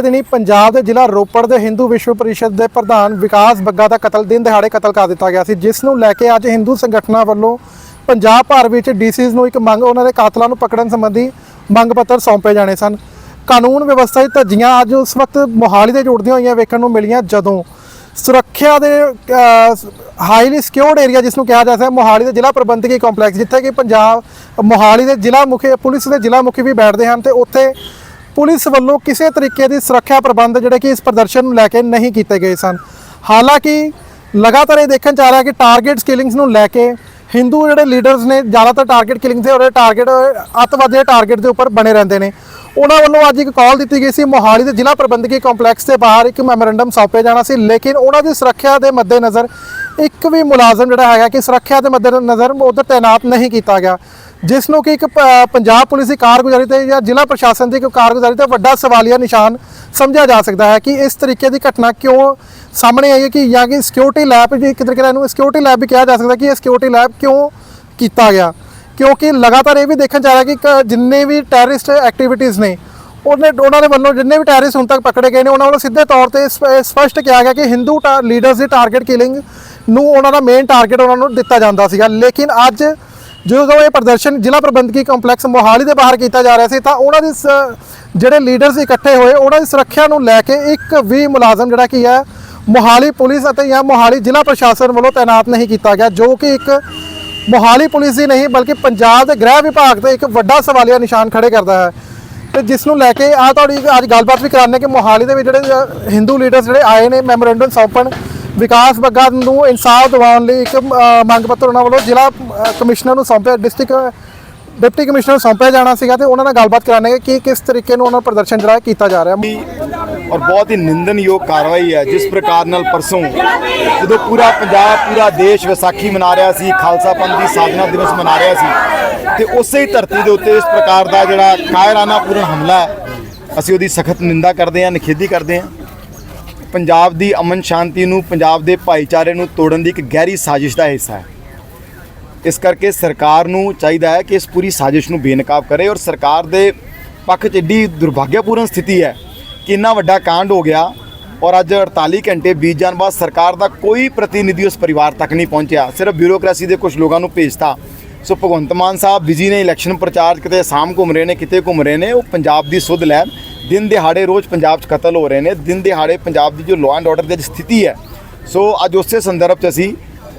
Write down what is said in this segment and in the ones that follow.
ਦਿਨੀ ਪੰਜਾਬ ਦੇ ਜ਼ਿਲ੍ਹਾ ਰੋਪੜ ਦੇ ਹਿੰਦੂ ਵਿਸ਼ਵ ਪਰਿਸ਼ਦ ਦੇ ਪ੍ਰਧਾਨ ਵਿਕਾਸ ਬੱਗਾ ਦਾ ਕਤਲ, ਦਿਨ ਦਿਹਾੜੇ ਕਤਲ ਕਰ ਦਿੱਤਾ ਗਿਆ ਸੀ, ਜਿਸ ਨੂੰ ਲੈ ਕੇ ਅੱਜ ਹਿੰਦੂ ਸੰਗਠਨਾਂ ਵੱਲੋਂ ਪੰਜਾਬ ਭਰ ਵਿੱਚ ਡੀਸੀਜ਼ ਨੂੰ ਇੱਕ ਮੰਗ, ਉਹਨਾਂ ਦੇ ਕਾਤਲਾਂ ਨੂੰ ਪਕੜਨ ਸੰਬੰਧੀ ਮੰਗ ਪੱਤਰ ਸੌਂਪੇ ਜਾਣੇ ਸਨ। ਕਾਨੂੰਨ ਵਿਵਸਥਾ ਦੀ ਧੱਜੀਆਂ ਅੱਜ ਉਸ ਵਕਤ ਮੋਹਾਲੀ ਦੇ ਜੁੜਦੀਆਂ ਹੋਈਆਂ ਵੇਖਣ ਨੂੰ ਮਿਲੀਆਂ, ਜਦੋਂ ਸੁਰੱਖਿਆ ਦੇ ਹਾਈਲੀ ਸਿਕਿਉਰਡ ਏਰੀਆ ਜਿਸ ਨੂੰ ਕਿਹਾ ਜਾਂਦਾ ਹੈ ਮੋਹਾਲੀ ਦੇ ਜ਼ਿਲ੍ਹਾ ਪ੍ਰਬੰਧਕੀ ਕੰਪਲੈਕਸ, ਜਿੱਥੇ ਕਿ ਪੰਜਾਬ, ਮੋਹਾਲੀ ਦੇ ਜ਼ਿਲ੍ਹਾ ਮੁਖੀ, ਪੁਲਿਸ ਦੇ ਜ਼ਿਲ੍ਹਾ ਮੁਖੀ ਵੀ ਬੈਠਦੇ ਹਨ ਤੇ ਉੱਥੇ ਪੁਲਿਸ ਵੱਲੋਂ ਕਿਸੇ ਤਰੀਕੇ ਦੀ ਸੁਰੱਖਿਆ ਪ੍ਰਬੰਧ ਜਿਹੜੇ ਕਿ ਇਸ ਪ੍ਰਦਰਸ਼ਨ ਨੂੰ ਲੈ ਕੇ ਨਹੀਂ ਕੀਤੇ ਗਏ ਸਨ। ਹਾਲਾਂਕਿ ਲਗਾਤਾਰ ਇਹ ਦੇਖਣ ਚ ਆ ਰਿਹਾ ਕਿ ਟਾਰਗੇਟਸ ਕਿਲਿੰਗਸ ਨੂੰ ਲੈ ਕੇ ਹਿੰਦੂ ਜਿਹੜੇ ਲੀਡਰਸ ਨੇ, ਜ਼ਿਆਦਾਤਰ ਟਾਰਗੇਟ ਕਿਲਿੰਗ ਦੇ ਔਰ ਟਾਰਗੇਟ ਅੱਤਵਾਦੀ ਦੇ ਟਾਰਗੇਟ ਦੇ ਉੱਪਰ ਬਣੇ ਰਹਿੰਦੇ ਨੇ। ਉਹਨਾਂ ਵੱਲੋਂ ਅੱਜ ਇੱਕ ਕਾਲ ਦਿੱਤੀ ਗਈ ਸੀ ਮੋਹਾਲੀ ਦੇ ਜ਼ਿਲ੍ਹਾ ਪ੍ਰਬੰਧਕੀ ਕੰਪਲੈਕਸ ਦੇ ਬਾਹਰ ਇੱਕ ਮੈਮੋਰੈਂਡਮ ਸੌਂਪਿਆ ਜਾਣਾ ਸੀ, ਲੇਕਿਨ ਉਹਨਾਂ ਦੀ ਸੁਰੱਖਿਆ ਦੇ ਮੱਦੇਨਜ਼ਰ ਇੱਕ ਵੀ ਮੁਲਾਜ਼ਮ ਜਿਹੜਾ ਹੈਗਾ ਕਿ ਸੁਰੱਖਿਆ ਦੇ ਮੱਦੇਨਜ਼ਰ ਉਧਰ ਤਾਇਨਾਤ ਨਹੀਂ ਕੀਤਾ ਗਿਆ। ਜਿਸ ਨੂੰ ਕਿ ਇੱਕ ਪ- ਪੰਜਾਬ ਪੁਲਿਸ ਦੀ ਕਾਰਗੁਜ਼ਾਰੀ ਤੇ ਜਾਂ ਜ਼ਿਲ੍ਹਾ ਪ੍ਰਸ਼ਾਸਨ ਦੀ ਕਾਰਗੁਜ਼ਾਰੀ ਤੇ ਵੱਡਾ ਸਵਾਲੀਆ ਨਿਸ਼ਾਨ ਸਮਝਿਆ ਜਾ ਸਕਦਾ ਹੈ ਕਿ ਇਸ ਤਰੀਕੇ ਦੀ ਘਟਨਾ ਕਿਉਂ ਸਾਹਮਣੇ ਆਈ ਹੈ ਕਿ ਜਾਂ ਕਿ ਸਿਕਿਉਰਿਟੀ ਲੈਬ ਜੀ ਇੱਕ ਤਰੀਕੇ ਨਾਲ ਇਹਨੂੰ ਸਿਕਿਉਰਿਟੀ ਲੈਬ ਵੀ ਕਿਹਾ ਜਾ ਸਕਦਾ ਕਿ ਇਹ ਸਿਕਿਉਰਿਟੀ ਲੈਬ ਕਿਉਂ ਕੀਤਾ ਗਿਆ। ਕਿਉਂਕਿ ਲਗਾਤਾਰ ਇਹ ਵੀ ਦੇਖਣ ਜਾ ਰਿਹਾ ਕਿ ਕ- ਜਿੰਨੇ ਵੀ ਟੈਰਰਿਸਟ ਐਕਟੀਵਿਟੀਜ਼ ਨੇ, ਉਹਨੇ, ਉਹਨਾਂ ਦੇ ਵੱਲੋਂ ਜਿੰਨੇ ਵੀ ਟੈਰਰਿਸਟ ਹੁਣ ਤੱਕ ਪਕੜੇ ਗਏ ਨੇ, ਉਹਨਾਂ ਵੱਲੋਂ ਸਿੱਧੇ ਤੌਰ ਤੇ ਸਪ- ਸਪਸ਼ਟ ਕਿਹਾ ਗਿਆ ਕਿ ਹਿੰਦੂ ਲੀਡਰਸ ਦੀ ਟਾਰਗੇਟ ਕਿਲਿੰਗ ਨੂੰ ਉਹਨਾਂ ਦਾ ਮੇਨ ਟਾਰਗੇਟ ਉਹਨਾਂ ਨੂੰ ਦਿੱਤਾ ਜਾਂਦਾ ਸੀਗਾ। ਲੇਕਿਨ ਅੱਜ ਜਦੋਂ ਇਹ ਪ੍ਰਦਰਸ਼ਨ ਜ਼ਿਲ੍ਹਾ ਪ੍ਰਬੰਧਕੀ ਕੰਪਲੈਕਸ ਮੋਹਾਲੀ ਦੇ ਬਾਹਰ ਕੀਤਾ ਜਾ ਰਿਹਾ ਸੀ, ਤਾਂ ਉਹਨਾਂ ਦੀ ਸ- ਜਿਹੜੇ ਲੀਡਰਸ ਇਕੱਠੇ ਹੋਏ, ਉਹਨਾਂ ਦੀ ਸੁਰੱਖਿਆ ਨੂੰ ਲੈ ਕੇ ਇੱਕ ਵੀ ਮੁਲਾਜ਼ਮ ਜਿਹੜਾ ਕੀ ਹੈ, ਮੋਹਾਲੀ ਪੁਲਿਸ ਅਤੇ ਜਾਂ ਮੋਹਾਲੀ ਜ਼ਿਲ੍ਹਾ ਪ੍ਰਸ਼ਾਸਨ ਵੱਲੋਂ ਤਾਇਨਾਤ ਨਹੀਂ ਕੀਤਾ ਗਿਆ, ਜੋ ਕਿ ਇੱਕ ਮੋਹਾਲੀ ਪੁਲਿਸ ਹੀ ਨਹੀਂ, ਬਲਕਿ ਪੰਜਾਬ ਦੇ ਗ੍ਰਹਿ ਵਿਭਾਗ ਤੇ ਇੱਕ ਵੱਡਾ ਸਵਾਲੀਆ ਨਿਸ਼ਾਨ ਖੜੇ ਕਰਦਾ ਹੈ। ਤੇ ਜਿਸ ਨੂੰ ਲੈ ਕੇ ਆ ਤੁਹਾਡੀ ਅੱਜ ਗੱਲਬਾਤ ਵੀ ਕਰਾਉਂਦੇ ਕਿ ਮੋਹਾਲੀ ਦੇ ਵਿੱਚ ਜਿਹੜੇ ਹਿੰਦੂ ਲੀਡਰਸ ਜਿਹੜੇ ਆਏ ਨੇ, ਮੈਮੋਰੈਂਡਮ ਸੌਂਪਣ ਵਿਕਾਸ ਬੱਗਾ ਨੂੰ ਇਨਸਾਫ ਦਿਵਾਉਣ ਲਈ ਇੱਕ ਮੰਗ ਪੱਤਰ ਉਹਨਾਂ ਵੱਲੋਂ ਜ਼ਿਲ੍ਹਾ ਕਮਿਸ਼ਨਰ ਨੂੰ ਸੌਂਪਿਆ ਡਿਸਟ੍ਰਿਕਟ ਡਿਪਟੀ ਕਮਿਸ਼ਨਰ ਨੂੰ ਸੌਂਪਿਆ ਜਾਣਾ ਸੀਗਾ ਤੇ ਉਹਨਾਂ ਨਾਲ ਗੱਲਬਾਤ ਕਰਾਉਂਦੇ ਕਿ ਕਿਸ ਤਰੀਕੇ ਨੂੰ ਉਹਨਾਂ ਪ੍ਰਦਰਸ਼ਨ ਜਿਹੜਾ ਕੀਤਾ ਜਾ ਰਿਹਾ। ਔਰ ਬਹੁਤ ਹੀ ਨਿੰਦਨਯੋਗ ਕਾਰਵਾਈ ਹੈ ਜਿਸ ਪ੍ਰਕਾਰ ਨਾਲ ਪਰਸੋਂ ਜਦੋਂ ਪੂਰਾ ਪੰਜਾਬ, ਪੂਰਾ ਦੇਸ਼ ਵਿਸਾਖੀ ਮਨਾ ਰਿਹਾ ਸੀ, ਖਾਲਸਾ ਪੰਥ ਦੀ ਸਾਧਨਾ ਦਿਵਸ ਮਨਾ ਰਿਹਾ ਸੀ, ਤੇ ਉਸੇ ਹੀ ਧਰਤੀ ਦੇ ਉੱਤੇ ਇਸ ਪ੍ਰਕਾਰ ਦਾ ਜਿਹੜਾ ਕਾਇਰਾਨਾ ਪੂਰਨ ਹਮਲਾ ਅਸੀਂ ਉਹਦੀ ਸਖਤ ਨਿੰਦਾ ਕਰਦੇ ਹਾਂ, ਨਿਖੇਧੀ ਕਰਦੇ ਹਾਂ। ਪੰਜਾਬ ਦੀ ਅਮਨ ਸ਼ਾਂਤੀ ਨੂੰ, ਪੰਜਾਬ ਦੇ ਭਾਈਚਾਰੇ ਨੂੰ ਤੋੜਨ ਦੀ ਇੱਕ ਗਹਿਰੀ ਸਾਜ਼ਿਸ਼ ਦਾ ਹਿੱਸਾ ਹੈ। ਇਸ ਕਰਕੇ ਸਰਕਾਰ ਨੂੰ ਚਾਹੀਦਾ ਹੈ ਕਿ ਇਸ ਪੂਰੀ ਸਾਜ਼ਿਸ਼ ਨੂੰ ਬੇਨਕਾਬ ਕਰੇ ਔਰ ਸਰਕਾਰ ਦੇ ਪੱਖ 'ਚ ਏਡੀ ਦੁਰਭਾਗਿਆਪੂਰਨ ਸਥਿਤੀ ਹੈ ਕਿ ਇੰਨਾ ਵੱਡਾ ਕਾਂਡ ਹੋ ਗਿਆ ਔਰ ਅੱਜ 48 ਘੰਟੇ ਬੀਤ ਜਾਣ ਬਾਅਦ ਸਰਕਾਰ ਦਾ ਕੋਈ ਪ੍ਰਤੀਨਿਧੀ ਉਸ ਪਰਿਵਾਰ ਤੱਕ ਨਹੀਂ ਪਹੁੰਚਿਆ। ਸਿਰਫ ਬਿਊਰੋਕ੍ਰੇਸੀ ਦੇ ਕੁਝ ਲੋਕਾਂ ਨੂੰ ਭੇਜਤਾ। ਸੋ ਭਗਵੰਤ ਮਾਨ ਸਾਹਿਬ ਬਿਜ਼ੀ ਨੇ ਇਲੈਕਸ਼ਨ ਪ੍ਰਚਾਰ ਕਿਤੇ ਅਸਾਮ ਘੁੰਮ ਰਹੇ ਨੇ, ਕਿਤੇ ਘੁੰਮ ਰਹੇ ਨੇ, ਉਹ ਪੰਜਾਬ ਦੀ ਸੁਧ ਲੈਣ। ਦਿਨ ਦਿਹਾੜੇ ਰੋਜ਼ ਪੰਜਾਬ 'ਚ ਕਤਲ ਹੋ ਰਹੇ ਨੇ, ਦਿਨ ਦਿਹਾੜੇ ਪੰਜਾਬ ਦੀ ਜੋ ਲਾਅ ਐਂਡ ਆਰਡਰ ਦੀ ਅੱਜ ਸਥਿਤੀ ਹੈ। ਸੋ ਅੱਜ ਉਸੇ ਸੰਦਰਭ 'ਚ ਅਸੀਂ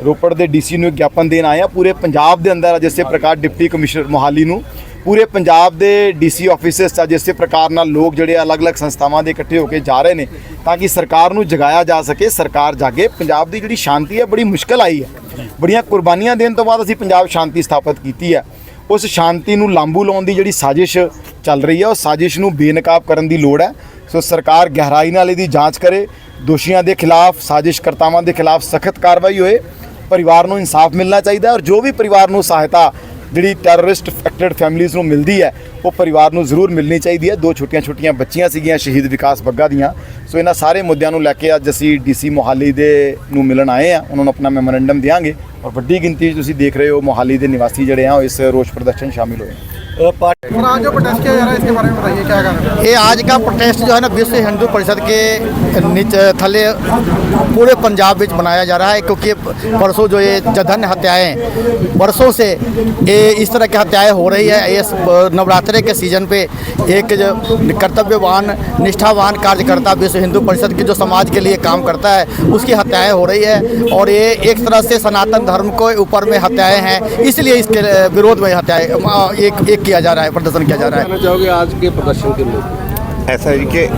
ਰੋਪੜ ਦੇ ਡੀਸੀ ਨੂੰ ਇੱਕ ਗਿਆਪਨ ਦੇਣ ਆਏ ਆ ਪੂਰੇ ਪੰਜਾਬ ਦੇ ਅੰਦਰ ਅੱਜ ਇਸੇ ਪ੍ਰਕਾਰ ਡਿਪਟੀ ਕਮਿਸ਼ਨਰ ਮੋਹਾਲੀ ਨੂੰ, ਪੂਰੇ ਪੰਜਾਬ ਦੇ ਡੀਸੀ ਆਫਿਸਿਸ 'ਚ ਅੱਜ ਪ੍ਰਕਾਰ ਨਾਲ ਲੋਕ ਜਿਹੜੇ ਅਲੱਗ-ਅਲੱਗ ਸੰਸਥਾਵਾਂ ਦੇ ਇਕੱਠੇ ਹੋ ਕੇ ਜਾ ਰਹੇ ਨੇ, ਤਾਂ ਕਿ ਸਰਕਾਰ ਨੂੰ ਜਗਾਇਆ ਜਾ ਸਕੇ, ਸਰਕਾਰ ਜਾਗੇ। ਪੰਜਾਬ ਦੀ ਜਿਹੜੀ ਸ਼ਾਂਤੀ ਹੈ, ਬੜੀ ਮੁਸ਼ਕਲ ਆਈ ਹੈ। ਬੜੀਆਂ ਕੁਰਬਾਨੀਆਂ ਦੇਣ ਤੋਂ ਬਾਅਦ ਅਸੀਂ ਪੰਜਾਬ ਸ਼ਾਂਤੀ ਸਥਾਪਿਤ ਕੀਤੀ ਹੈ। ਉਸ ਸ਼ਾਂਤੀ ਨੂੰ ਲਾਂਬੂ ਲਾਉਣ ਦੀ ਜਿਹੜੀ ਸਾਜ਼ਿਸ਼ ਚੱਲ ਰਹੀ ਹੈ ਉਹ ਸਾਜ਼ਿਸ਼ ਨੂੰ ਬੇਨਕਾਬ ਕਰਨ ਦੀ ਲੋੜ ਹੈ। ਸੋ ਸਰਕਾਰ ਗਹਿਰਾਈ ਨਾਲ ਇਹਦੀ ਜਾਂਚ ਕਰੇ, ਦੋਸ਼ੀਆਂ ਦੇ ਖਿਲਾਫ, ਸਾਜ਼ਿਸ਼ਕਰਤਾਵਾਂ ਦੇ ਖਿਲਾਫ ਸਖਤ ਕਾਰਵਾਈ ਹੋਏ, ਪਰਿਵਾਰ ਨੂੰ ਇਨਸਾਫ ਮਿਲਣਾ ਚਾਹੀਦਾ ਔਰ ਜੋ ਵੀ ਪਰਿਵਾਰ ਨੂੰ ਸਹਾਇਤਾ ਜਿਹੜੀ ਟੈਰਰਿਸਟ ਅਫੈਕਟਡ ਫੈਮਿਲੀਆਂ ਨੂੰ ਮਿਲਦੀ ਹੈ, ਉਹ ਪਰਿਵਾਰ ਨੂੰ ਜ਼ਰੂਰ ਮਿਲਣੀ ਚਾਹੀਦੀ ਹੈ। ਦੋ ਛੋਟੀਆਂ ਛੋਟੀਆਂ ਬੱਚੀਆਂ ਸੀਗੀਆਂ ਸ਼ਹੀਦ ਵਿਕਾਸ ਬੱਗਾ ਦੀਆਂ। ਸੋ ਇਹਨਾਂ ਸਾਰੇ ਮੁੱਦਿਆਂ ਨੂੰ ਲੈ ਕੇ ਅੱਜ ਅਸੀਂ ਡੀਸੀ ਮੋਹਾਲੀ ਦੇ ਨੂੰ ਮਿਲਣ ਆਏ ਆ ਉਹਨਾਂ ਨੂੰ ਆਪਣਾ ਮੈਮੋਰੈਂਡਮ ਦਿਆਂਗੇ। ਔਰ ਵੱਡੀ ਗਿਣਤੀ 'ਚ ਤੁਸੀਂ ਦੇਖ ਰਹੇ ਹੋ ਮੋਹਾਲੀ ਦੇ ਨਿਵਾਸੀ ਜਿਹੜੇ ਆ, ਉਹ ਇਸ ਰੋਸ ਪ੍ਰਦਰਸ਼ਨ 'ਚ ਸ਼ਾਮਿਲ ਹੋਏ आज किया जा रहा है ये आज का प्रोटेस्ट जो है ना विश्व हिंदू परिषद के नीचे थले पूरे पंजाब में मनाया जा रहा है क्योंकि परसों जो ये जघन्य हत्याएँ वर्षों से ये इस तरह की हत्याएँ हो रही है इस नवरात्रे के सीज़न पे एक कर्तव्यवान निष्ठावान कार्यकर्ता विश्व हिंदू परिषद की जो समाज के लिए काम करता है उसकी हत्याएँ हो रही है और ये एक तरह से सनातन धर्म के ऊपर में हत्याएँ हैं इसलिए इसके विरोध में हत्याएँ एक, एक किया जा रहा है प्रदर्शन किया जा रहा है ਕਹਿਣਾ ਚਾਹੋਗੇ ਅੱਜ ਕੇ ਪ੍ਰਦਰਸ਼ਨ ਕੇ ਲਈ ਐਸਾ ਹੈ ਕਿ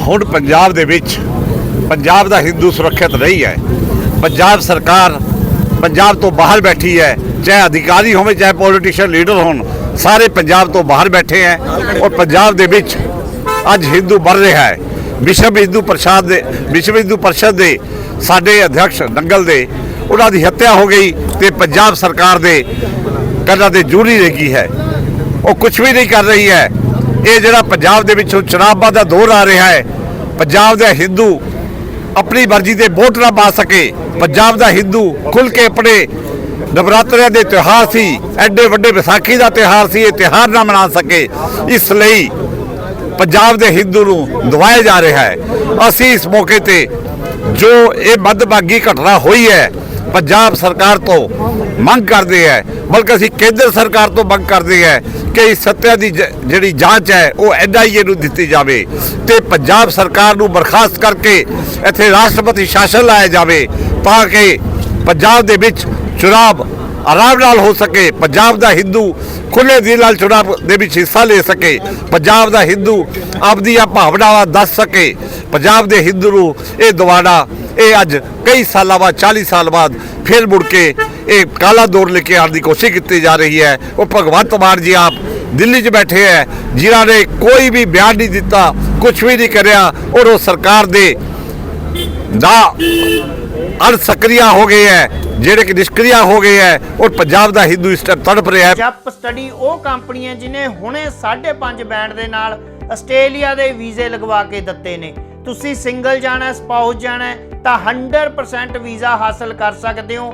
ਹੁਣ ਪੰਜਾਬ ਦੇ ਵਿੱਚ ਪੰਜਾਬ ਦਾ ਹਿੰਦੂ ਸੁਰੱਖਿਅਤ ਨਹੀਂ ਹੈ ਪੰਜਾਬ ਸਰਕਾਰ ਪੰਜਾਬ ਤੋਂ ਬਾਹਰ ਬੈਠੀ ਹੈ ਚਾਹੇ ਅਧਿਕਾਰੀ ਹੋਵੇ ਚਾਹੇ ਪੋਲੀਟੀਸ਼ੀਅਨ ਲੀਡਰ ਹੋਣ ਸਾਰੇ ਪੰਜਾਬ ਤੋਂ ਬਾਹਰ ਬੈਠੇ ਹੈ ਔਰ ਪੰਜਾਬ ਦੇ ਵਿੱਚ ਅੱਜ ਹਿੰਦੂ ਮਰ ਰਿਹਾ ਹੈ ਵਿਸ਼ਵ ਹਿੰਦੂ ਪ੍ਰਸ਼ਾਦ ਦੇ ਵਿਸ਼ਵ ਹਿੰਦੂ ਪਰਿਸ਼ਦ ਦੇ ਸਾਡੇ ਅਧਿਕਸ਼ ਨੰਗਲ ਦੇ ਉਹਨਾਂ ਦੀ ਹੱਤਿਆ ਹੋ ਗਈ ਤੇ ਪੰਜਾਬ ਸਰਕਾਰ ਦੇ ਕੰਨਾਂ ਤੇ ਜੂਰੀ ਲੱਗੀ ਹੈ। ਉਹ ਕੁਝ ਵੀ ਨਹੀਂ ਕਰ ਰਹੀ ਹੈ। ਇਹ ਜਿਹੜਾ ਪੰਜਾਬ ਦੇ ਵਿੱਚ ਹੁਣ ਦਾ ਦੌਰ ਆ ਰਿਹਾ ਹੈ, ਪੰਜਾਬ ਦਾ ਹਿੰਦੂ ਆਪਣੀ ਮਰਜ਼ੀ 'ਤੇ ਵੋਟ ਨਾ ਪਾ ਸਕੇ। ਪੰਜਾਬ ਦਾ ਹਿੰਦੂ ਖੁੱਲ ਕੇ ਆਪਣੇ ਨਵਰਾਤਰਿਆਂ ਦੇ ਤਿਉਹਾਰ ਸੀ, ਐਡੇ ਵੱਡੇ ਵਿਸਾਖੀ ਦਾ ਤਿਉਹਾਰ ਸੀ, ਇਹ ਤਿਉਹਾਰ ਨਾ ਮਨਾ ਸਕੇ। ਇਸ ਲਈ ਪੰਜਾਬ ਦੇ ਹਿੰਦੂ ਨੂੰ ਦਵਾਇਆ ਜਾ ਰਿਹਾ ਹੈ। ਅਸੀਂ ਇਸ ਮੌਕੇ ਤੇ ਜੋ ਇਹ ਮੱਦਭਾਗੀ ਘਟਨਾ ਹੋਈ ਹੈ, ਪੰਜਾਬ ਸਰਕਾਰ ਤੋਂ ਮੰਗ ਕਰਦੇ ਹੈ ਬਲਕਿ ਅਸੀਂ ਕੇਂਦਰ ਸਰਕਾਰ ਤੋਂ ਮੰਗ ਕਰਦੇ ਹਾਂ ਕਿ ਇਸ ਸੱਤਿਆ ਦੀ ਜ- ਜਿਹੜੀ ਜਾਂਚ ਹੈ, ਉਹ ਐਨਆਈਏ ਨੂੰ ਦਿੱਤੀ ਜਾਵੇ ਤੇ ਪੰਜਾਬ ਸਰਕਾਰ ਨੂੰ ਬਰਖਾਸਤ ਕਰਕੇ ਇੱਥੇ ਰਾਸ਼ਟਰਪਤੀ ਸ਼ਾਸਨ ਲਾਇਆ ਜਾਵੇ ਤਾਂ ਕਿ ਪੰਜਾਬ ਦੇ ਵਿੱਚ ਚੁਣਾਵ ਆਰਾਮ ਨਾਲ ਹੋ ਸਕੇ, ਪੰਜਾਬ ਦਾ ਹਿੰਦੂ ਖੁੱਲੇ ਦਿਲ ਨਾਲ ਚੁਣਾਵ ਦੇ ਵਿੱਚ ਹਿੱਸਾ ਲੈ ਸਕੇ, ਪੰਜਾਬ ਦਾ ਹਿੰਦੂ ਆਪਦੀਆਂ ਭਾਵਨਾਵਾਂ ਦੱਸ ਸਕੇ, ਪੰਜਾਬ ਦੇ ਹਿੰਦੂ ਨੂੰ ਇਹ ਦਵਾੜਾ ਇਹ ਅੱਜ ਕਈ ਸਾਲਾਂ ਬਾਅਦ 40 ਸਾਲ ਬਾਅਦ ਫਿਰ ਮੁੜ ਕੇ ਇਹ ਕਾਲਾ ਦੌਰ ਲੈ ਕੇ ਆਉਣ ਦੀ ਕੋਸ਼ਿਸ਼ ਕੀਤੀ ਜਾ ਰਹੀ ਹੈ। ਉਹ ਭਗਵੰਤ ਮਾਨ ਜੀ ਆਪ ਦਿੱਲੀ 'ਚ ਬੈਠੇ ਹੈ। ਜਿਨ੍ਹਾਂ ਨੇ ਕੋਈ ਵੀ ਬਿਆਨ ਨਹੀਂ ਦਿੱਤਾ ਕੁਝ ਵੀ ਨਹੀਂ ਕਰਿਆ, ਔਰ ਉਹ ਸਰਕਾਰ ਦੇ ਦਾ ਅਰ ਸਕਰੀਆ ਹੋ ਗਏ ਹੈ। ਜਿਹੜੇ ਕਿ ਨਿਸ਼ਕਰੀਆ ਹੋ ਗਏ ਹੈ, ਔਰ ਪੰਜਾਬ ਦਾ ਹਿੰਦੂ ਇਸ ਤੜਪ ਰਿਹਾ ਹੈ। ਜਪ ਸਟੱਡੀ ਉਹ ਕੰਪਨੀ ਹੈ ਜਿਨੇ ਹੁਣੇ 5.5 ਬੈਂਡ ਦੇ ਨਾਲ ਆਸਟ੍ਰੇਲੀਆ ਦੇ ਵੀਜ਼ੇ ਲਗਵਾ ਕੇ ਦਿੱਤੇ ਨੇ। ਤੁਸੀਂ ਸਿੰਗਲ ਜਾਣਾ ਸਪਾਊਸ ਜਾਣਾ ਤਾਂ 100% ਵੀਜ਼ਾ ਹਾਸਲ ਕਰ ਸਕਦੇ ਹੋ।